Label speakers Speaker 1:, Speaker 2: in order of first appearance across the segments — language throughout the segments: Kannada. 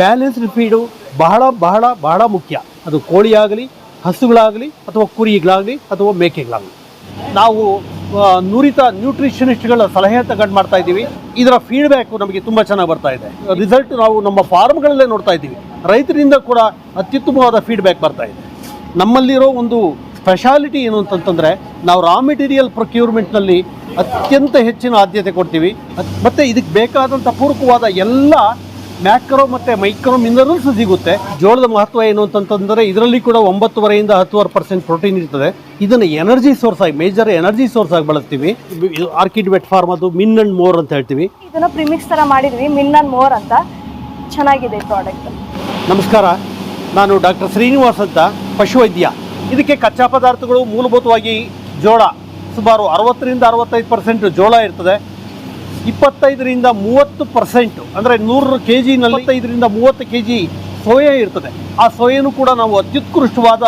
Speaker 1: ಬ್ಯಾಲೆನ್ಸ್ಡ್ ಫೀಡು ಬಹಳ ಬಹಳ ಬಹಳ ಮುಖ್ಯ. ಅದು ಕೋಳಿ ಆಗಲಿ ಹಸುಗಳಾಗಲಿ, ಅಥವಾ ಕುರಿಗಳಾಗಲಿ, ಅಥವಾ ಮೇಕೆಗಳಾಗಲಿ. ನಾವು ನುರಿತ ನ್ಯೂಟ್ರಿಷನಿಸ್ಟ್ಗಳ ಸಲಹೆ ತಗೊಂಡು ಮಾಡ್ತಾ ಇದ್ದೀವಿ. ಇದರ ಫೀಡ್ಬ್ಯಾಕು ನಮಗೆ ತುಂಬ ಚೆನ್ನಾಗಿ ಬರ್ತಾ ಇದೆ. ರಿಸಲ್ಟ್ ನಾವು ನಮ್ಮ ಫಾರ್ಮ್ಗಳಲ್ಲೇ ನೋಡ್ತಾ ಇದ್ದೀವಿ. ರೈತರಿಂದ ಕೂಡ ಅತ್ಯುತ್ತಮವಾದ ಫೀಡ್ಬ್ಯಾಕ್ ಬರ್ತಾ ಇದೆ. ನಮ್ಮಲ್ಲಿರೋ ಒಂದು ಸ್ಪೆಷಾಲಿಟಿ ಏನು ಅಂತಂತಂದರೆ, ನಾವು ರಾ ಮೆಟೀರಿಯಲ್ ಪ್ರೊಕ್ಯೂರ್ಮೆಂಟ್ನಲ್ಲಿ ಅತ್ಯಂತ ಹೆಚ್ಚಿನ ಆದ್ಯತೆ ಕೊಡ್ತೀವಿ. ಮತ್ತು ಮತ್ತೆ ಇದಕ್ಕೆ ಬೇಕಾದಂಥ ಪೂರಕವಾದ ಎಲ್ಲ ಮ್ಯಾಕ್ರೋ ಮತ್ತು ಮೈಕ್ರೋ ಮಿನರಲ್ಸ್ ಸಿಗುತ್ತೆ. ಜೋಳದ ಮಹತ್ವ ಏನು ಅಂತಂತಂದರೆ ಇದರಲ್ಲಿ ಕೂಡ ಒಂಬತ್ತುವರೆಯಿಂದ ಹತ್ತುವರೆ ಪರ್ಸೆಂಟ್ ಪ್ರೋಟೀನ್ ಇರ್ತದೆ. ಇದನ್ನು ಎನರ್ಜಿ ಸೋರ್ಸ್ ಆಗಿ ಮೇಜರ್ ಎನರ್ಜಿ ಸೋರ್ಸ್ ಆಗಿ ಬಳಸ್ತೀವಿ. ಆರ್ಕಿಡ್ ವೆಟ್ ಫಾರ್ಮ್ ಅದು ಮಿನ್ ಅಂಡ್ ಮೋರ್ ಅಂತ ಹೇಳ್ತೀವಿ.
Speaker 2: ಇದನ್ನು ಪ್ರಿಮಿಕ್ಸ್ ಥರ ಮಾಡಿದ್ವಿ ಮಿನ್ ಅಂಡ್ ಮೋರ್ ಅಂತ. ಚೆನ್ನಾಗಿದೆ ಪ್ರಾಡಕ್ಟ್
Speaker 1: ನಮಸ್ಕಾರ ನಾನು ಡಾಕ್ಟರ್ ಶ್ರೀನಿವಾಸ್ ಅಂತ ಪಶುವೈದ್ಯ. ಇದಕ್ಕೆ ಕಚ್ಚಾ ಪದಾರ್ಥಗಳು ಮೂಲಭೂತವಾಗಿ ಜೋಳ. ಸುಮಾರು ಅರವತ್ತರಿಂದ ಅರವತ್ತೈದು ಪರ್ಸೆಂಟ್ ಜೋಳ ಇರ್ತದೆ. ಇಪ್ಪತ್ತೈದರಿಂದ ಮೂವತ್ತು ಪರ್ಸೆಂಟು, ಅಂದರೆ ನೂರು ಕೆ ಜಿ ನಲವತ್ತೈದರಿಂದ ಮೂವತ್ತು ಕೆ ಜಿ ಸೋಯೆ ಇರ್ತದೆ. ಆ ಸೋಯನು ಕೂಡ ನಾವು ಅತ್ಯುತ್ಕೃಷ್ಟವಾದ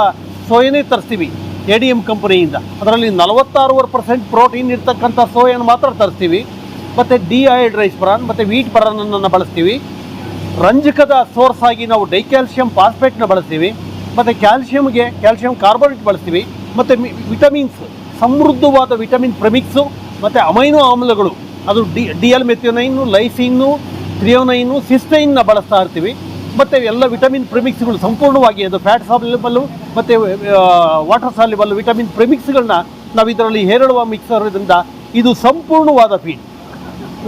Speaker 1: ಸೋಯನೇ ತರಿಸ್ತೀವಿ ಎ ಡಿ ಎಂ ಕಂಪನಿಯಿಂದ. ಅದರಲ್ಲಿ ನಲವತ್ತಾರೂವರೆ ಪರ್ಸೆಂಟ್ ಪ್ರೋಟೀನ್ ಇರ್ತಕ್ಕಂಥ ಸೋಯನ್ನು ಮಾತ್ರ ತರಿಸ್ತೀವಿ. ಮತ್ತು ಡಿಹೈಡ್ ರೈಸ್ ಬರಾನ್, ಮತ್ತು ವೀಟ್ ಬರಾನನ್ನು ಬಳಸ್ತೀವಿ. ರಂಜಕದ ಸೋರ್ಸ್ ಆಗಿ ನಾವು ಡೈಕ್ಯಾಲ್ಸಿಯಂ ಫಾಸ್ಫೇಟ್ನ ಬಳಸ್ತೀವಿ. ಮತ್ತು ಕ್ಯಾಲ್ಸಿಯಂಗೆ ಕ್ಯಾಲ್ಸಿಯಂ ಕಾರ್ಬೋನೇಟ್ ಬಳಸ್ತೀವಿ. ಮತ್ತು ವಿಟಮಿನ್ಸ್, ಸಮೃದ್ಧವಾದ ವಿಟಮಿನ್ ಪ್ರಮಿಕ್ಸು, ಮತ್ತು ಅಮೈನೋ ಆಮ್ಲಗಳು. ಅದು D D L methionine lysine threonine ಸಿಸ್ಟೈನ್ನ ಬಳಸ್ತಾ ಇರ್ತೀವಿ. ಮತ್ತು ಎಲ್ಲ ವಿಟಮಿನ್ ಪ್ರಿಮಿಕ್ಸ್ಗಳು ಸಂಪೂರ್ಣವಾಗಿ ಅದು ಫ್ಯಾಟ್ ಸಾಲಿಬಲ್ಲು ಮತ್ತು ವಾಟರ್ ಸಾಲಿಬಲ್ಲು ವಿಟಮಿನ್ ಪ್ರಿಮಿಕ್ಸ್ಗಳನ್ನ ನಾವು ಇದರಲ್ಲಿ ಹೇರಳುವ ಮಿಕ್ಸರ್ ಇದರಿಂದ ಇದು ಸಂಪೂರ್ಣವಾದ ಫೀಡ್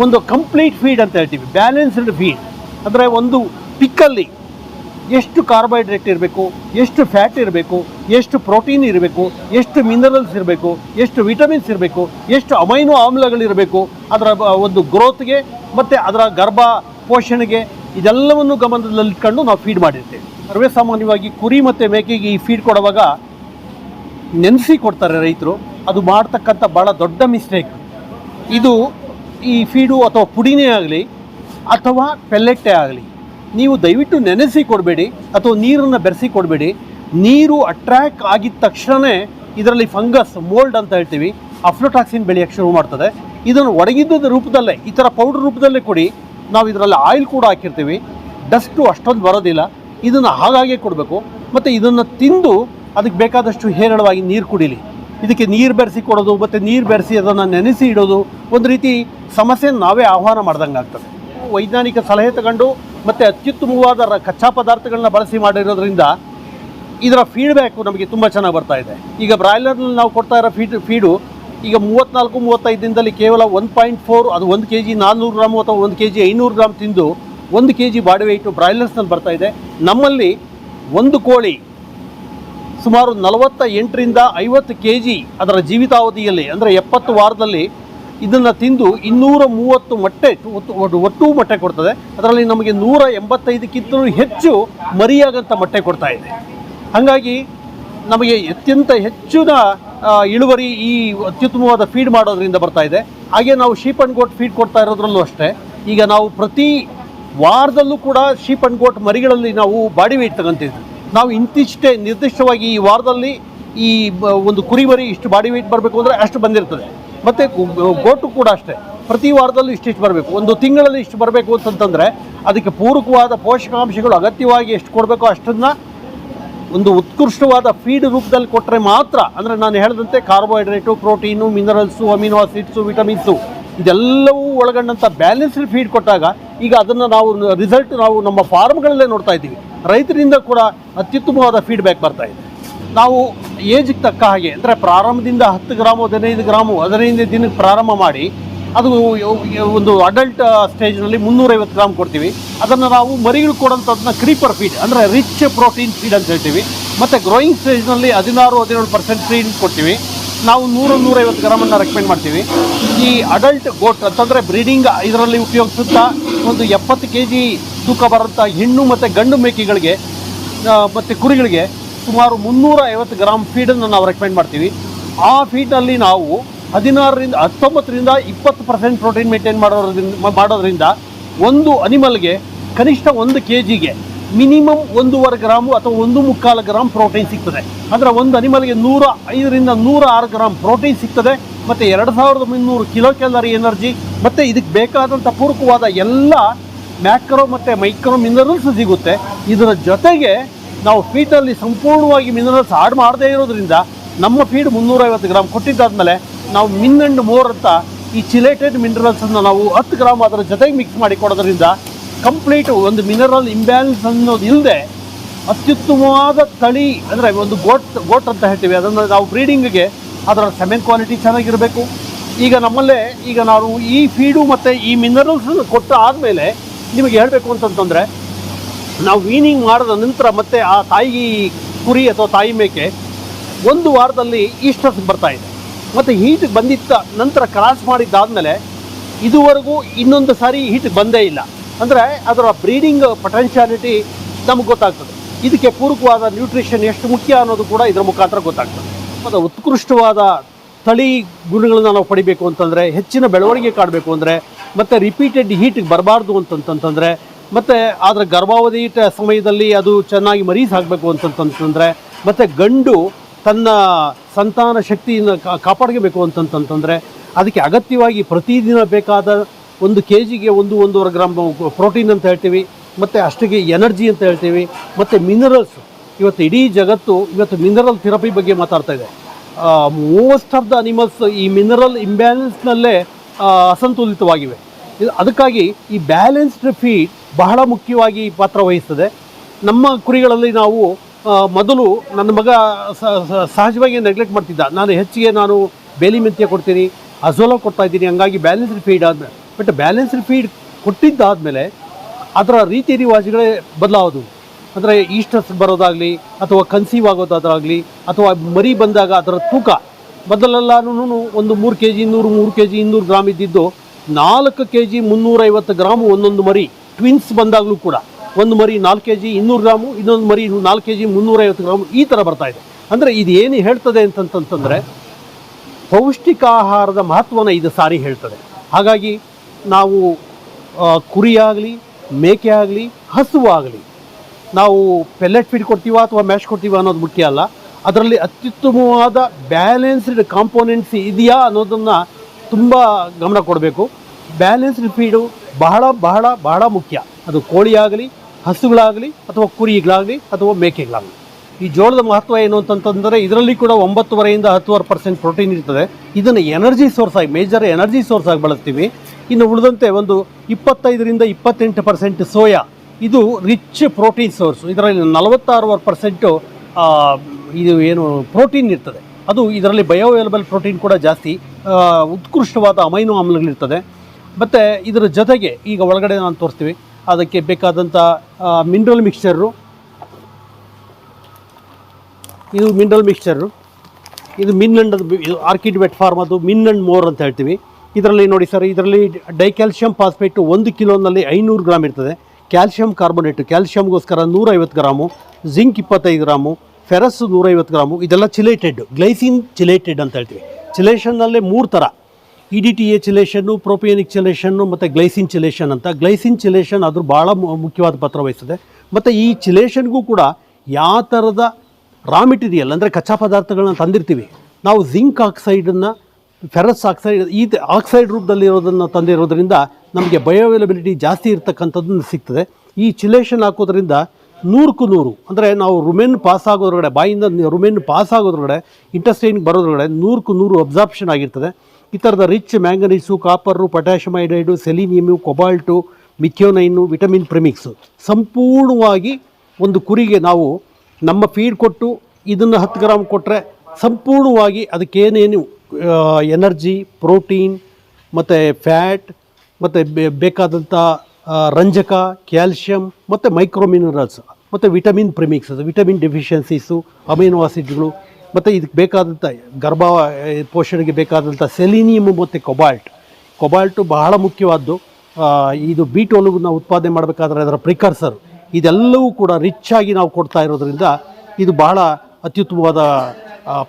Speaker 1: ಒಂದು ಕಂಪ್ಲೀಟ್ ಫೀಡ್ ಅಂತ ಹೇಳ್ತೀವಿ. ಬ್ಯಾಲೆನ್ಸ್ಡ್ ಫೀಡ್ ಅಂದರೆ ಒಂದು ಪಿಕ್ಕಲ್ಲಿ ಎಷ್ಟು ಕಾರ್ಬೋಹೈಡ್ರೇಟ್ ಇರಬೇಕು, ಎಷ್ಟು ಫ್ಯಾಟ್ ಇರಬೇಕು, ಎಷ್ಟು ಪ್ರೋಟೀನ್ ಇರಬೇಕು, ಎಷ್ಟು ಮಿನರಲ್ಸ್ ಇರಬೇಕು, ಎಷ್ಟು ವಿಟಮಿನ್ಸ್ ಇರಬೇಕು, ಎಷ್ಟು ಅಮೈನೋ ಆಮ್ಲಗಳಿರಬೇಕು ಅದರ ಒಂದು ಗ್ರೋತ್ಗೆ ಮತ್ತು ಅದರ ಗರ್ಭ ಪೋಷಣೆಗೆ ಇದೆಲ್ಲವನ್ನು ಗಮನದಲ್ಲಿಟ್ಕೊಂಡು ನಾವು ಫೀಡ್ ಮಾಡಿರ್ತೇವೆ. ಸರ್ವೇ ಸಾಮಾನ್ಯವಾಗಿ ಕುರಿ ಮತ್ತು ಮೇಕೆಗೆ ಈ ಫೀಡ್ ಕೊಡುವಾಗ ನೆನೆಸಿ ಕೊಡ್ತಾರೆ ರೈತರು. ಅದು ಮಾಡ್ತಕ್ಕಂಥ ಭಾಳ ದೊಡ್ಡ ಮಿಸ್ಟೇಕ್ ಇದು ಈ ಫೀಡು ಅಥವಾ ಪುಡಿನೇ ಆಗಲಿ ಅಥವಾ ಪೆಲ್ಲೆಟ್ಟೇ ಆಗಲಿ ನೀವು ದಯವಿಟ್ಟು ನೆನೆಸಿ ಕೊಡಬೇಡಿ ಅಥವಾ ನೀರನ್ನು ಬೆರೆಸಿ ಕೊಡಬೇಡಿ. ನೀರು ಅಟ್ರ್ಯಾಕ್ಟ್ ಆಗಿದ ತಕ್ಷಣವೇ ಇದರಲ್ಲಿ ಫಂಗಸ್ ಮೋಲ್ಡ್ ಅಂತ ಹೇಳ್ತೀವಿ. ಅಫ್ಲೋಟಾಕ್ಸಿನ್ ಬೆಳೆಯೋಕ್ಕೆ ಶುರು ಮಾಡ್ತದೆ. ಇದನ್ನು ಒಡಗಿದ್ದದ ರೂಪದಲ್ಲೇ, ಈ ಥರ ಪೌಡ್ರ್ ರೂಪದಲ್ಲೇ ಕೊಡಿ. ನಾವು ಇದರಲ್ಲಿ ಆಯಿಲ್ ಕೂಡ ಹಾಕಿರ್ತೀವಿ. ಡಸ್ಟು ಅಷ್ಟೊಂದು ಬರೋದಿಲ್ಲ. ಇದನ್ನು ಹಾಗಾಗೆ ಕೊಡಬೇಕು. ಮತ್ತು ಇದನ್ನು ತಿಂದು ಅದಕ್ಕೆ ಬೇಕಾದಷ್ಟು ಹೇರಳವಾಗಿ ನೀರು ಕುಡೀಲಿ. ಇದಕ್ಕೆ ನೀರು ಬೆರೆಸಿ ಕೊಡೋದು, ಮತ್ತು ನೀರು ಬೆರೆಸಿ ಅದನ್ನು ನೆನೆಸಿ ಇಡೋದು. ಒಂದು ರೀತಿ ಸಮಸ್ಯೆ ನಾವೇ ಆಹ್ವಾನ ಮಾಡ್ದಂಗೆ ಆಗ್ತದೆ ವೈಜ್ಞಾನಿಕ ಸಲಹೆ ತಗೊಂಡು ಮತ್ತು ಅತ್ಯುತ್ತಮವಾದ ಕಚ್ಚಾ ಪದಾರ್ಥಗಳನ್ನ ಬಳಸಿ ಮಾಡಿರೋದ್ರಿಂದ ಇದರ ಫೀಡ್ಬ್ಯಾಕು ನಮಗೆ ತುಂಬ ಚೆನ್ನಾಗಿ ಬರ್ತಾ ಇದೆ. ಈಗ ಬ್ರಾಯ್ಲರ್ನಲ್ಲಿ ನಾವು ಕೊಡ್ತಾ ಇರೋ ಫೀಡ್ ಫೀಡು ಈಗ ಮೂವತ್ತ್ನಾಲ್ಕು ಮೂವತ್ತೈದು ದಿನದಲ್ಲಿ ಕೇವಲ ಒನ್ ಪಾಯಿಂಟ್ ಫೋರ್ ಅದು ಒಂದು ಕೆ ಜಿ ನಾನ್ನೂರು ಗ್ರಾಮು ಅಥವಾ ಒಂದು ಕೆ ಜಿ ಐನೂರು ಗ್ರಾಮ್ ತಿಂದು ಒಂದು ಕೆ ಜಿ ಬಾಡಿ ವೆಯ್ಟು ಬ್ರಾಯ್ಲರ್ಸ್ನಲ್ಲಿ ಬರ್ತಾ ಇದೆ. ನಮ್ಮಲ್ಲಿ ಒಂದು ಕೋಳಿ ಸುಮಾರು ನಲವತ್ತ ಎಂಟರಿಂದ ಐವತ್ತು ಕೆ ಜಿ ಅದರ ಜೀವಿತಾವಧಿಯಲ್ಲಿ ಅಂದರೆ ಎಪ್ಪತ್ತು ವಾರದಲ್ಲಿ ಇದನ್ನು ತಿಂದು ಇನ್ನೂರ ಮೂವತ್ತು ಮೊಟ್ಟೆ, ಒಟ್ಟು- ಒಟ್ಟು ಮೊಟ್ಟೆ ಕೊಡ್ತದೆ. ಅದರಲ್ಲಿ ನಮಗೆ ನೂರ ಎಂಬತ್ತೈದಕ್ಕಿಂತಲೂ ಹೆಚ್ಚು ಮರಿಯಾಗಂಥ ಮೊಟ್ಟೆ ಕೊಡ್ತಾ ಇದೆ. ಹಾಗಾಗಿ ನಮಗೆ ಅತ್ಯಂತ ಹೆಚ್ಚಿನ ಇಳುವರಿ ಈ ಅತ್ಯುತ್ತಮವಾದ ಫೀಡ್ ಮಾಡೋದರಿಂದ ಬರ್ತಾ ಇದೆ. ಹಾಗೆ ನಾವು ಶೀಪ್ ಅಂಡ್ ಗೋಟ್ ಫೀಡ್ ಕೊಡ್ತಾ ಇರೋದ್ರಲ್ಲೂ ಅಷ್ಟೇ. ಈಗ ನಾವು ಪ್ರತಿ ವಾರದಲ್ಲೂ ಕೂಡ ಶೀಪ್ ಅಂಡ್ ಗೋಟ್ ಮರಿಗಳಲ್ಲಿ ನಾವು ಬಾಡಿ ವೆಯ್ಟ್ ತಗೊಂತಿದ್ವಿ. ನಾವು ಇಂತಿಷ್ಟೇ ನಿರ್ದಿಷ್ಟವಾಗಿ ಈ ವಾರದಲ್ಲಿ ಈ ಒಂದು ಕುರಿ ಮರಿ ಇಷ್ಟು ಬಾಡಿ ವೆಯ್ಟ್ ಬರಬೇಕು ಅಂದರೆ ಅಷ್ಟು ಬಂದಿರ್ತದೆ. ಮತ್ತು ಗೋಟು ಕೂಡ ಅಷ್ಟೇ. ಪ್ರತಿ ವಾರದಲ್ಲೂ ಇಷ್ಟಿಷ್ಟು ಬರಬೇಕು. ಒಂದು ತಿಂಗಳಲ್ಲಿ ಇಷ್ಟು ಬರಬೇಕು ಅಂತಂತಂದರೆ ಅದಕ್ಕೆ ಪೂರಕವಾದ ಪೋಷಕಾಂಶಗಳು ಅಗತ್ಯವಾಗಿ ಎಷ್ಟು ಕೊಡಬೇಕೋ ಅಷ್ಟನ್ನು ಒಂದು ಉತ್ಕೃಷ್ಟವಾದ ಫೀಡ್ ರೂಪದಲ್ಲಿ ಕೊಟ್ಟರೆ ಮಾತ್ರ, ಅಂದರೆ ನಾನು ಹೇಳಿದಂತೆ carbohydrate protein minerals amino acids vitamins ಇದೆಲ್ಲವೂ ಒಳಗೊಂಡಂಥ ಬ್ಯಾಲೆನ್ಸ್ಡ್ ಫೀಡ್ ಕೊಟ್ಟಾಗ ಈಗ ಅದನ್ನು ನಾವು ರಿಸಲ್ಟ್ ನಾವು ನಮ್ಮ ಫಾರ್ಮ್ಗಳಲ್ಲೇ ನೋಡ್ತಾ ಇದ್ದೀವಿ. ರೈತರಿಂದ ಕೂಡ ಅತ್ಯುತ್ತಮವಾದ ಫೀಡ್ಬ್ಯಾಕ್ ಬರ್ತಾ ಇದೆ. ನಾವು ಏಜಿಗೆ ತಕ್ಕ ಹಾಗೆ, ಅಂದರೆ ಪ್ರಾರಂಭದಿಂದ ಹತ್ತು ಗ್ರಾಮು, ಹದಿನೈದು ಗ್ರಾಮು ಹದಿನೈದು ದಿನಕ್ಕೆ ಪ್ರಾರಂಭ ಮಾಡಿ, ಅದು ಒಂದು ಅಡಲ್ಟ್ ಸ್ಟೇಜ್ನಲ್ಲಿ ಮುನ್ನೂರೈವತ್ತು ಗ್ರಾಮ್ ಕೊಡ್ತೀವಿ. ಅದನ್ನು ನಾವು ಮರಿಗಳು ಕೊಡೋಂಥದ್ದನ್ನ ಕ್ರೀಪರ್ ಫೀಡ್ ಅಂದರೆ ರಿಚ್ ಪ್ರೋಟೀನ್ ಫೀಡ್ ಅಂತ ಹೇಳ್ತೀವಿ. ಮತ್ತು ಗ್ರೋಯಿಂಗ್ ಸ್ಟೇಜ್ನಲ್ಲಿ ಹದಿನಾರು, ಹದಿನೇಳು ಪರ್ಸೆಂಟ್ ಫೀಡ್ ಕೊಡ್ತೀವಿ. ನಾವು ನೂರು, ನೂರೈವತ್ತು ಗ್ರಾಮನ್ನು ರೆಕಮೆಂಡ್ ಮಾಡ್ತೀವಿ. ಈ ಅಡಲ್ಟ್ ಗೋಟ್ ಅಂತಂದರೆ ಬ್ರೀಡಿಂಗ್ ಇದರಲ್ಲಿ ಉಪಯೋಗಿಸುತ್ತಾ ಒಂದು ಎಪ್ಪತ್ತು ಕೆ ಜಿ ತೂಕ ಬರೋಂಥ ಹೆಣ್ಣು ಮತ್ತು ಗಂಡು ಮೇಕೆಗಳಿಗೆ ಮತ್ತು ಕುರಿಗಳಿಗೆ ಸುಮಾರು ಮುನ್ನೂರ ಐವತ್ತು ಗ್ರಾಮ್ ಫೀಡನ್ನು ನಾವು ರೆಕಮೆಂಡ್ ಮಾಡ್ತೀವಿ. ಆ ಫೀಡಲ್ಲಿ ನಾವು ಹದಿನಾರರಿಂದ, ಹತ್ತೊಂಬತ್ತರಿಂದ ಇಪ್ಪತ್ತು ಪರ್ಸೆಂಟ್ ಪ್ರೋಟೀನ್ ಮೇಂಟೈನ್ ಮಾಡೋದ್ರಿಂದ ಮಾಡೋದ್ರಿಂದ ಒಂದು ಅನಿಮಲ್ಗೆ ಕನಿಷ್ಠ ಒಂದು ಕೆ ಜಿಗೆ ಮಿನಿಮಮ್ ಒಂದೂವರೆ ಗ್ರಾಮು ಅಥವಾ ಒಂದು ಮುಕ್ಕಾಲು ಗ್ರಾಮ್ ಪ್ರೋಟೀನ್ ಸಿಗ್ತದೆ. ಅಂದರೆ ಒಂದು ಅನಿಮಲ್ಗೆ ನೂರ ಐದರಿಂದ ನೂರ ಆರು ಗ್ರಾಮ್ ಪ್ರೋಟೀನ್ ಸಿಗ್ತದೆ, ಮತ್ತು ಎರಡು ಸಾವಿರದ ಮುನ್ನೂರು ಕಿಲೋ ಕ್ಯಾಲರಿ ಎನರ್ಜಿ ಮತ್ತು ಇದಕ್ಕೆ ಬೇಕಾದಂಥ ಪೂರಕವಾದ ಎಲ್ಲ ಮ್ಯಾಕ್ರೋ ಮತ್ತು ಮೈಕ್ರೋ ಮಿನರಲ್ಸ್ ಸಿಗುತ್ತೆ. ಇದರ ಜೊತೆಗೆ ನಾವು ಫೀಟಲ್ಲಿ ಸಂಪೂರ್ಣವಾಗಿ ಮಿನರಲ್ಸ್ ಆಡ್ ಮಾಡದೇ ಇರೋದ್ರಿಂದ ನಮ್ಮ ಫೀಡ್ ಮುನ್ನೂರೈವತ್ತು ಗ್ರಾಮ್ ಕೊಟ್ಟಿದ್ದಾದ್ಮೇಲೆ ನಾವು ಮಿನ್ ಆ್ಯಂಡ್ ಮೋರ್ ಅಂತ ಈ ಚಿಲೇಟೆಡ್ ಮಿನರಲ್ಸನ್ನು ನಾವು ಹತ್ತು ಗ್ರಾಮ್ ಅದರ ಜೊತೆಗೆ ಮಿಕ್ಸ್ ಮಾಡಿ ಕೊಡೋದ್ರಿಂದ ಕಂಪ್ಲೀಟ್ ಒಂದು ಮಿನರಲ್ ಇಂಬ್ಯಾಲೆನ್ಸ್ ಅನ್ನೋದು ಇಲ್ಲದೆ ಅತ್ಯುತ್ತಮವಾದ ತಳಿ ಅಂದರೆ ಒಂದು ಗೋಟ್ ಗೋಟ್ ಅಂತ ಹೇಳ್ತೀವಿ. ಅದನ್ನು ನಾವು ಬ್ರೀಡಿಂಗ್ಗೆ ಅದರ ಸೆಮೆನ್ ಕ್ವಾಲಿಟಿ ಚೆನ್ನಾಗಿರಬೇಕು. ಈಗ ನಮ್ಮಲ್ಲೇ ಈಗ ನಾವು ಈ ಫೀಡು ಮತ್ತು ಈ ಮಿನರಲ್ಸ್ ಕೊಟ್ಟು ಆದಮೇಲೆ ನಿಮಗೆ ಹೇಳಬೇಕು ಅಂತಂತಂದರೆ ನಾವು ವೀನಿಂಗ್ ಮಾಡಿದ ನಂತರ ಮತ್ತೆ ಆ ತಾಯಿ ಕುರಿ ಅಥವಾ ತಾಯಿ ಮೇಕೆ ಒಂದು ವಾರದಲ್ಲಿ ಈಸ್ಟರ್ಸ್ ಬರ್ತಾ ಇದೆ. ಮತ್ತು ಹೀಟ್ ಬಂದಿದ್ದ ನಂತರ ಕ್ರಾಸ್ ಮಾಡಿದ್ದಾದಮೇಲೆ ಇದುವರೆಗೂ ಇನ್ನೊಂದು ಸಾರಿ ಹೀಟ್ ಬಂದೇ ಇಲ್ಲ. ಅಂದರೆ ಅದರ ಬ್ರೀಡಿಂಗ್ ಪೊಟೆನ್ಷಿಯಾಲಿಟಿ ನಮ್ಗೆ ಗೊತ್ತಾಗ್ತದೆ. ಇದಕ್ಕೆ ಪೂರಕವಾದ ನ್ಯೂಟ್ರಿಷನ್ ಎಷ್ಟು ಮುಖ್ಯ ಅನ್ನೋದು ಕೂಡ ಇದರ ಮುಖಾಂತರ ಗೊತ್ತಾಗ್ತದೆ. ಮತ್ತು ಉತ್ಕೃಷ್ಟವಾದ ತಳಿ ಗುಣಗಳನ್ನ ನಾವು ಪಡಿಬೇಕು ಅಂತಂದರೆ ಹೆಚ್ಚಿನ ಬೆಳವಣಿಗೆ ಕಾಡಬೇಕು ಅಂದರೆ ಮತ್ತು ರಿಪೀಟೆಡ್ ಹೀಟಿಗೆ ಬರಬಾರ್ದು ಅಂತಂತಂತಂದರೆ ಮತ್ತು ಅದರ ಗರ್ಭಾವಧಿ ಸಮಯದಲ್ಲಿ ಅದು ಚೆನ್ನಾಗಿ ಮರೀಸ್ ಆಗಬೇಕು ಅಂತಂತಂತಂದರೆ ಮತ್ತು ಗಂಡು ತನ್ನ ಸಂತಾನ ಶಕ್ತಿಯನ್ನು ಕಾಪಾಡ್ಕೋಬೇಕು ಅಂತಂತಂತಂದರೆ ಅದಕ್ಕೆ ಅಗತ್ಯವಾಗಿ ಪ್ರತಿದಿನ ಬೇಕಾದ ಒಂದು ಕೆ ಜಿಗೆ ಒಂದು ಒಂದೂವರೆ ಗ್ರಾಮ್ ಪ್ರೋಟೀನ್ ಅಂತ ಹೇಳ್ತೀವಿ, ಮತ್ತು ಅಷ್ಟಿಗೆ ಎನರ್ಜಿ ಅಂತ ಹೇಳ್ತೀವಿ, ಮತ್ತು ಮಿನರಲ್ಸ್. ಇವತ್ತು ಇಡೀ ಜಗತ್ತು ಇವತ್ತು ಮಿನರಲ್ ಥೆರಪಿ ಬಗ್ಗೆ ಮಾತಾಡ್ತಾ ಇದೆ. ಮೋಸ್ಟ್ ಆಫ್ ದ ಅನಿಮಲ್ಸ್ ಈ ಮಿನರಲ್ ಇಂಬ್ಯಾಲೆನ್ಸ್ನಲ್ಲೇ ಅಸಂತುಲಿತವಾಗಿವೆ. ಅದಕ್ಕಾಗಿ ಈ ಬ್ಯಾಲೆನ್ಸ್ಡ್ ಫೀಡ್ ಬಹಳ ಮುಖ್ಯವಾಗಿ ಪಾತ್ರ ವಹಿಸ್ತದೆ. ನಮ್ಮ ಕುರಿಗಳಲ್ಲಿ ನಾವು ಮೊದಲು ನನ್ನ ಮಗ ಸಹಜವಾಗಿ ನೆಗ್ಲೆಕ್ಟ್ ಮಾಡ್ತಿದ್ದ. ನಾನು ಹೆಚ್ಚಿಗೆ ನಾನು ಬೇಲಿ ಮೆಂತ್ಯ ಕೊಡ್ತೀನಿ, ಅಜೋಲೋ ಕೊಡ್ತಾ ಇದ್ದೀನಿ, ಹಂಗಾಗಿ ಬ್ಯಾಲೆನ್ಸ್ಡ್ ಫೀಡ್ ಆದ್ಮೇಲೆ ಬಟ್ ಬ್ಯಾಲೆನ್ಸ್ಡ್ ಫೀಡ್ ಕೊಟ್ಟಿದ್ದಾದಮೇಲೆ ಅದರ ರೀತಿ ರಿವಾಜುಗಳೇ ಬದಲಾಗೋದು. ಅಂದರೆ ಈಸ್ಟರ್ಸ್ ಬರೋದಾಗಲಿ, ಅಥವಾ ಕನ್ಸೀವ್ ಆಗೋದಾದ್ರಾಗಲಿ, ಅಥವಾ ಮರಿ ಬಂದಾಗ ಅದರ ತೂಕ. ಮೊದಲೆಲ್ಲನೂ ಒಂದು ಮೂರು ಕೆ ಜಿ ಇನ್ನೂರು ಮೂರು ಕೆ ಜಿ ಇನ್ನೂರು ಗ್ರಾಮ್ ಇದ್ದಿದ್ದು ನಾಲ್ಕು ಕೆ ಜಿ ಮುನ್ನೂರೈವತ್ತು ಗ್ರಾಮು ಒಂದೊಂದು ಮರಿ. ಟ್ವಿನ್ಸ್ ಬಂದಾಗಲೂ ಕೂಡ ಒಂದು ಮರಿ ನಾಲ್ಕು ಕೆ ಜಿ ಇನ್ನೂರು ಗ್ರಾಮು, ಇನ್ನೊಂದು ಮರಿ ನಾಲ್ಕು ಕೆ ಜಿ ಮುನ್ನೂರೈವತ್ತು ಗ್ರಾಮು ಈ ಥರ ಬರ್ತಾ ಇದೆ. ಅಂದರೆ ಇದು ಏನು ಹೇಳ್ತದೆ ಅಂತಂತಂತಂದರೆ ಪೌಷ್ಟಿಕಾಹಾರದ ಮಹತ್ವನ ಇದು ಸಾರಿ ಹೇಳ್ತದೆ. ಹಾಗಾಗಿ ನಾವು ಕುರಿಯಾಗಲಿ ಮೇಕೆ ಆಗಲಿ ಹಸುವಾಗಲಿ, ನಾವು ಪೆಲೆಟ್ ಫೀಡ್ ಕೊಡ್ತೀವ ಅಥವಾ ಮ್ಯಾಶ್ ಕೊಡ್ತೀವ ಅನ್ನೋದು ಮುಖ್ಯ ಅಲ್ಲ. ಅದರಲ್ಲಿ ಅತ್ಯುತ್ತಮವಾದ ಬ್ಯಾಲೆನ್ಸ್ಡ್ ಕಾಂಪೋನೆಂಟ್ಸ್ ಇದೆಯಾ ಅನ್ನೋದನ್ನು ತುಂಬ ಗಮನ ಕೊಡಬೇಕು. ಬ್ಯಾಲೆನ್ಸ್ಡ್ ಫೀಡು ಬಹಳ ಬಹಳ ಬಹಳ ಮುಖ್ಯ. ಅದು ಕೋಳಿಯಾಗಲಿ, ಹಸುಗಳಾಗಲಿ, ಅಥವಾ ಕುರಿಗಳಾಗಲಿ, ಅಥವಾ ಮೇಕೆಗಳಾಗಲಿ. ಈ ಜೋಳದ ಮಹತ್ವ ಏನು ಅಂತಂತಂದರೆ, ಇದರಲ್ಲಿ ಕೂಡ ಒಂಬತ್ತುವರೆಯಿಂದ ಹತ್ತುವರೆ ಪರ್ಸೆಂಟ್ ಪ್ರೋಟೀನ್ ಇರ್ತದೆ. ಇದನ್ನು ಎನರ್ಜಿ ಸೋರ್ಸ್ ಆಗಿ ಮೇಜರ್ ಎನರ್ಜಿ ಸೋರ್ಸ್ ಆಗಿ ಬಳಸ್ತೀವಿ. ಇನ್ನು ಉಳಿದಂತೆ ಒಂದು ಇಪ್ಪತ್ತೈದರಿಂದ ಇಪ್ಪತ್ತೆಂಟು ಪರ್ಸೆಂಟ್ ಸೋಯಾ. ಇದು ರಿಚ್ ಪ್ರೋಟೀನ್ ಸೋರ್ಸ್ ಇದರಲ್ಲಿ ನಲವತ್ತಾರುವರೆ ಪರ್ಸೆಂಟು ಇದು ಏನು ಪ್ರೋಟೀನ್ ಇರ್ತದೆ. ಅದು ಇದರಲ್ಲಿ ಬಯೋ ಅವೈಲಬಲ್ ಪ್ರೋಟೀನ್ ಕೂಡ ಜಾಸ್ತಿ ಉತ್ಕೃಷ್ಟವಾದ ಅಮೈನೋ ಆಮ್ಲಗಳಿರ್ತದೆ. ಮತ್ತು ಇದರ ಜೊತೆಗೆ ಈಗ ಒಳಗಡೆ ನಾನು ತೋರಿಸ್ತೀವಿ. ಅದಕ್ಕೆ ಬೇಕಾದಂಥ ಮಿನರಲ್ ಮಿಕ್ಸ್ಚರು ಇದು ಮಿನರಲ್ ಮಿಕ್ಸ್ಚರು ಇದು ಮಿನ್ ಅಂಡ್ ಇದು ಆರ್ಕಿಡ್ ವೆಟ್ ಫಾರ್ಮ್ ಅದು ಮಿನ್ ಅಂಡ್ ಮೋರ್ ಅಂತ ಹೇಳ್ತೀವಿ. ಇದರಲ್ಲಿ ನೋಡಿ ಸರ್ ಇದರಲ್ಲಿ ಡೈಕ್ಯಾಲ್ಷಿಯಂ ಫಾಸ್ಫೇಟು ಒಂದು ಕಿಲೋನಲ್ಲಿ ಐನೂರು ಗ್ರಾಮ್ ಇರ್ತದೆ. ಕ್ಯಾಲ್ಷಿಯಂ ಕಾರ್ಬೋನೇಟು ಕ್ಯಾಲ್ಶಿಯಮ್ಗೋಸ್ಕರ ನೂರೈವತ್ತು ಗ್ರಾಮು ಜಿಂಕ್ ಇಪ್ಪತ್ತೈದು ಗ್ರಾಮು ಫೆರಸ್ ನೂರೈವತ್ತು ಗ್ರಾಮು, ಇದೆಲ್ಲ ಚಿಲೇಟೆಡ್ ಗ್ಲೈಸಿನ್ ಚಿಲೇಟೆಡ್ ಅಂತ ಹೇಳ್ತೀವಿ. ಚಿಲೇಷನ್ನಲ್ಲೇ ಮೂರು ಥರ. E D T A chelation propionic chelation ಮತ್ತು ಗ್ಲೈಸಿನ್ ಚಿಲೇಷನ್ ಅಂತ. ಗ್ಲೈಸಿನ್ ಚಿಲೇಷನ್ ಅದು ಭಾಳ ಮುಖ್ಯವಾದ ಪಾತ್ರ ವಹಿಸ್ತದೆ ಮತ್ತು ಈ ಚಿಲೇಷನ್ಗೂ ಕೂಡ ಯಾವ ಥರದ ರಾ ಮೆಟೀರಿಯಲ್ ಅಂದರೆ ಕಚ್ಚಾ ಪದಾರ್ಥಗಳನ್ನ ತಂದಿರ್ತೀವಿ. ನಾವು ಜಿಂಕ್ ಆಕ್ಸೈಡನ್ನು ಫೆರಸ್ ಆಕ್ಸೈಡ್ ಈ ಆಕ್ಸೈಡ್ ರೂಪದಲ್ಲಿರೋದನ್ನು ತಂದಿರೋದ್ರಿಂದ ನಮಗೆ ಬಯೋ ಅವೈಲಬಿಲಿಟಿ ಜಾಸ್ತಿ ಇರ್ತಕ್ಕಂಥದ್ದನ್ನು ಸಿಗ್ತದೆ. ಈ ಚಿಲೇಷನ್ ಹಾಕೋದ್ರಿಂದ ನೂರಕ್ಕೂ ನೂರು, ಅಂದರೆ ನಾವು ರುಮೆನ್ ಪಾಸ್ ಆಗೋದ್ರೊಳಗಡೆ, ಬಾಯಿಂದ ರುಮೆನ್ ಪಾಸ್ ಆಗೋದ್ರೊಳಗಡೆ ಇಂಟೆಸ್ಟೈನ್ಗೆ ಬರೋದ್ರೊಳಗಡೆ ನೂರಕ್ಕೂ ನೂರು ಅಬ್ಸಾರ್ಪ್ಷನ್ ಆಗಿರ್ತದೆ. ಈ ಥರದ rich manganese copper potassium iodide selenium, cobalt, methionine, vitamin premix ಸಂಪೂರ್ಣವಾಗಿ ಒಂದು ಕುರಿಗೆ ನಾವು ನಮ್ಮ ಫೀಡ್ ಕೊಟ್ಟು ಇದನ್ನು ಹತ್ತು ಗ್ರಾಮ್ ಕೊಟ್ಟರೆ ಸಂಪೂರ್ಣವಾಗಿ ಅದಕ್ಕೇನೇನು ಎನರ್ಜಿ, ಪ್ರೋಟೀನ್, ಮತ್ತು ಫ್ಯಾಟ್, ಮತ್ತು ಬೇಕಾದಂಥ ರಂಜಕ, ಕ್ಯಾಲ್ಶಿಯಂ, ಮತ್ತು ಮೈಕ್ರೋ ಮಿನರಲ್ಸ್, ಮತ್ತು vitamin premix, vitamin deficiencies, amino ಆಸಿಡ್ಗಳು ಮತ್ತು ಇದಕ್ಕೆ ಬೇಕಾದಂಥ ಗರ್ಭ ಪೋಷಣೆಗೆ ಬೇಕಾದಂಥ ಸೆಲಿನಿಯಮ್ ಮತ್ತು ಕೊಬಾಲ್ಟ್. ಕೊಬಾಲ್ಟು ಬಹಳ ಮುಖ್ಯವಾದ್ದು. ಇದು ಬೀಟ್ ನಾವು ಉತ್ಪಾದನೆ ಮಾಡಬೇಕಾದ್ರೆ ಅದರ ಪ್ರಿಕರ್ಸರ್. ಇದೆಲ್ಲವೂ ಕೂಡ ರಿಚ್ ಆಗಿ ನಾವು ಕೊಡ್ತಾ ಇರೋದ್ರಿಂದ ಇದು ಬಹಳ ಅತ್ಯುತ್ತಮವಾದ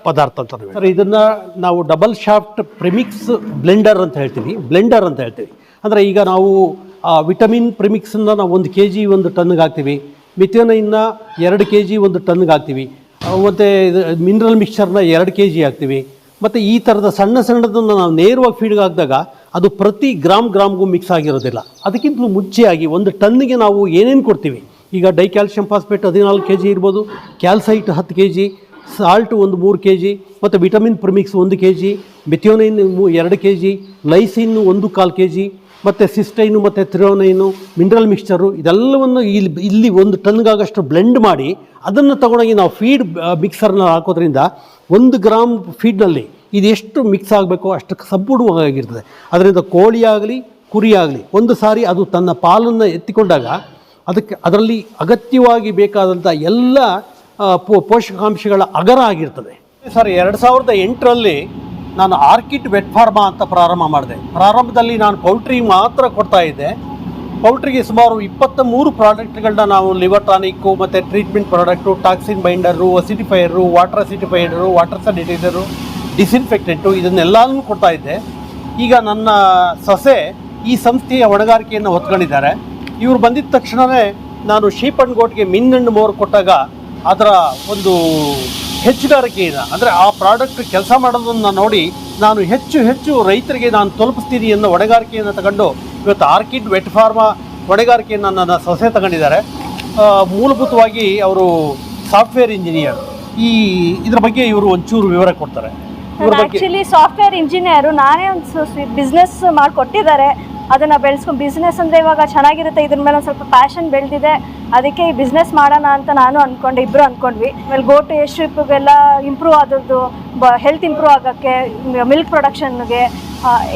Speaker 1: ಪದಾರ್ಥ ಅಂತ ಸರ್, ಇದನ್ನು ನಾವು ಡಬಲ್ ಶಾಫ್ಟ್ ಪ್ರಿಮಿಕ್ಸ್ ಬ್ಲೆಂಡರ್ ಅಂತ ಹೇಳ್ತೀವಿ. ಬ್ಲೆಂಡರ್ ಅಂತ ಹೇಳ್ತೀವಿ. ಅಂದರೆ ಈಗ ನಾವು ವಿಟಮಿನ್ ಪ್ರಿಮಿಕ್ಸನ್ನು ನಾವು ಒಂದು ಕೆ ಜಿ ಒಂದು ಟನ್ಗೆ ಹಾಕ್ತೀವಿ. ಮಿಥಿಯೋನೈನ್ನ ಎರಡು ಕೆ ಜಿ ಒಂದು ಟನ್ಗೆ ಹಾಕ್ತೀವಿ. ಮತ್ತು ಇದು ಮಿನರಲ್ ಮಿಕ್ಸ್ಚರ್ನ ಎರಡು ಕೆ ಜಿ ಹಾಕ್ತೀವಿ. ಮತ್ತು ಈ ಥರದ ಸಣ್ಣ ಸಣ್ಣದನ್ನು ನಾವು ನೇರವಾಗಿ ಫೀಡ್ಗೆ ಹಾಕಿದಾಗ ಅದು ಪ್ರತಿ ಗ್ರಾಮ್ ಗ್ರಾಮ್ಗೂ ಮಿಕ್ಸ್ ಆಗಿರೋದಿಲ್ಲ. ಅದಕ್ಕಿಂತಲೂ ಮುಂಚೆಯಾಗಿ ಒಂದು ಟನ್ನಿಗೆ ನಾವು ಏನೇನು ಕೊಡ್ತೀವಿ? ಈಗ ಡೈ ಕ್ಯಾಲ್ಸಿಯಂ ಫಾಸ್ಫೇಟ್ ಹದಿನಾಲ್ಕು ಕೆ ಜಿ ಇರ್ಬೋದು, ಕ್ಯಾಲ್ಸೈಟ್ ಹತ್ತು ಕೆ ಜಿ ಸಾಲ್ಟ್ ಒಂದು ಮೂರು ಕೆ ಜಿ ಮತ್ತು ವಿಟಮಿನ್ ಪ್ರಿಮಿಕ್ಸ್ ಒಂದು ಕೆ ಜಿ ಮೆಥಿಯೋನೈನ್ ಎರಡು ಕೆ ಜಿ ಲೈಸಿನ್ ಒಂದು ಕಾಲು ಕೆ ಜಿ ಮತ್ತು ಸಿಸ್ಟೈನು, ಮತ್ತು ಥ್ರಿಯೋನೈನು, ಮಿನರಲ್ ಮಿಕ್ಸ್ಚರು, ಇದೆಲ್ಲವನ್ನು ಇಲ್ಲಿ ಇಲ್ಲಿ ಒಂದು ಟನ್ಗಾಗಷ್ಟು ಬ್ಲೆಂಡ್ ಮಾಡಿ ಅದನ್ನು ತಗೊಂಡೋಗಿ ನಾವು ಫೀಡ್ ಮಿಕ್ಸರ್ನ ಹಾಕೋದ್ರಿಂದ ಒಂದು ಗ್ರಾಮ್ ಫೀಡ್ನಲ್ಲಿ ಇದು ಎಷ್ಟು ಮಿಕ್ಸ್ ಆಗಬೇಕು ಅಷ್ಟು ಸಂಪೂರ್ಣವಾಗಿರ್ತದೆ. ಅದರಿಂದ ಕೋಳಿ ಆಗಲಿ, ಕುರಿ ಆಗಲಿ, ಒಂದು ಸಾರಿ ಅದು ತನ್ನ ಪಾಲನ್ನು ಎತ್ತಿಕೊಂಡಾಗ ಅದಕ್ಕೆ ಅದರಲ್ಲಿ ಅಗತ್ಯವಾಗಿ ಬೇಕಾದಂಥ ಎಲ್ಲ ಪೋಷಕಾಂಶಗಳ ಅಗರ ಆಗಿರ್ತದೆ. ಸರ್, ಎರಡು ಸಾವಿರದ ಎಂಟರಲ್ಲಿ ನಾನು ಆರ್ಕಿಡ್ ವೆಟ್ ಫಾರ್ಮಾ ಅಂತ ಪ್ರಾರಂಭ ಮಾಡಿದೆ. ಪ್ರಾರಂಭದಲ್ಲಿ ನಾನು ಪೌಲ್ಟ್ರಿ ಮಾತ್ರ ಕೊಡ್ತಾ ಇದ್ದೆ. ಪೌಲ್ಟ್ರಿಗೆ ಸುಮಾರು ಇಪ್ಪತ್ತ ಮೂರು ಪ್ರಾಡಕ್ಟ್ಗಳನ್ನ ನಾವು ಲಿವರ್ ಟಾನಿಕ್ಕು ಮತ್ತು treatment product, toxin binder acidifier water acidifier water sanitiser disinfectant ಇದನ್ನೆಲ್ಲನೂ ಕೊಡ್ತಾ ಇದ್ದೆ. ಈಗ ನನ್ನ ಸೊಸೆ ಈ ಸಂಸ್ಥೆಯ ಹೊಣೆಗಾರಿಕೆಯನ್ನು ಹೊತ್ಕೊಂಡಿದ್ದಾರೆ. ಇವರು ಬಂದಿದ್ದ ತಕ್ಷಣವೇ ನಾನು ಶೀಪ್ ಅಂಡ್ ಗೋಟ್ಗೆ ಮಿನ್ ಮೋರ್ ಕೊಟ್ಟಾಗ ಅದರ ಒಂದು ಹೆಚ್ಚುಗಾರಿಕೆಯಿಂದ ಅಂದರೆ ಆ ಪ್ರಾಡಕ್ಟ್ ಕೆಲಸ ಮಾಡೋದನ್ನು ನೋಡಿ ನಾನು ಹೆಚ್ಚು ಹೆಚ್ಚು ರೈತರಿಗೆ ನಾನು ತಲುಪಿಸ್ತೀನಿ ಅನ್ನೋ ಹೊಣೆಗಾರಿಕೆಯನ್ನು ತಗೊಂಡು ಇವತ್ತು ಆರ್ಕಿಡ್ ವೆಟ್ ಫಾರ್ಮಾ ಹೊಣೆಗಾರಿಕೆಯನ್ನು ನನ್ನ ಸೊಸೆ ತಗೊಂಡಿದ್ದಾರೆ. ಮೂಲಭೂತವಾಗಿ ಅವರು ಸಾಫ್ಟ್ವೇರ್ ಇಂಜಿನಿಯರ್ ಈ ಇದ್ರ ಬಗ್ಗೆ ಇವರು ಒಂಚೂರು ವಿವರ ಕೊಡ್ತಾರೆ.
Speaker 2: ಆಕ್ಚುಲಿ ಸಾಫ್ಟ್ವೇರ್ ಇಂಜಿನಿಯರು ನಾನೇ ಒಂದು ಬಿಸ್ನೆಸ್ ಮಾಡಿಕೊಟ್ಟಿದ್ದಾರೆ. ಅದನ್ನ ಬೆಳೆಸ್ಕೊಂಡು ಬಿಸ್ನೆಸ್ ಅಂದರೆ ಇವಾಗ ಚೆನ್ನಾಗಿರುತ್ತೆ. ಇದ್ರ ಮೇಲೆ ಒಂದು ಸ್ವಲ್ಪ ಪ್ಯಾಷನ್ ಬೆಳೆದಿದೆ. ಅದಕ್ಕೆ ಈ ಬಿಸ್ನೆಸ್ ಮಾಡೋಣ ಅಂತ ನಾನು ಅಂದ್ಕೊಂಡೆ ಇಬ್ಬರು ಅಂದ್ಕೊಂಡ್ವಿ ಆಮೇಲೆ ಗೋ ಟು ಎಷ್ಟ್ರಿಪ್ಗೆಲ್ಲ ಇಂಪ್ರೂವ್ ಆದದ್ದು, ಬ ಹೆಲ್ತ್ ಇಂಪ್ರೂವ್ ಆಗೋಕ್ಕೆ ಮಿಲ್ಕ್ ಪ್ರೊಡಕ್ಷನ್ಗೆ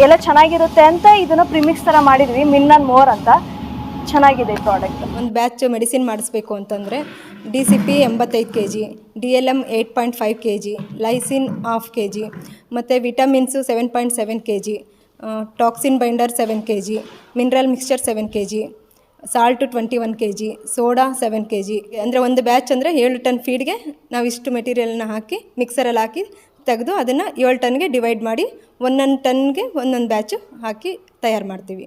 Speaker 2: ಎಲ್ಲ ಚೆನ್ನಾಗಿರುತ್ತೆ ಅಂತ ಇದನ್ನು ಪ್ರಿಮಿಕ್ಸ್ ಥರ ಮಾಡಿದ್ವಿ ಮಿನ್ ಮೋರ್ ಅಂತ. ಚೆನ್ನಾಗಿದೆ ಈ ಪ್ರಾಡಕ್ಟ್
Speaker 3: ಒಂದು ಬ್ಯಾಚ್ ಮೆಡಿಸಿನ್ ಮಾಡಿಸ್ಬೇಕು ಅಂತಂದರೆ ಡಿ ಸಿ ಪಿ ಎಂಬತ್ತೈದು K G D L M eight point five K G lysine half K G ಮತ್ತು vitamins seven point seven K G toxin binder seven K G mineral mixture seven K G salt twenty one K G soda seven K G ಅಂದರೆ ಒಂದು ಬ್ಯಾಚ್ ಅಂದರೆ ಏಳು ಟನ್ ಫೀಡ್ಗೆ ನಾವು ಇಷ್ಟು ಮೆಟೀರಿಯಲ್ನ ಹಾಕಿ ಮಿಕ್ಸರಲ್ಲಿ ಹಾಕಿ ತೆಗೆದು ಅದನ್ನು ಏಳು ಟನ್ಗೆ ಡಿವೈಡ್ ಮಾಡಿ ಒಂದೊಂದು ಟನ್ಗೆ ಒಂದೊಂದು ಬ್ಯಾಚು ಹಾಕಿ ತಯಾರು ಮಾಡ್ತೀವಿ.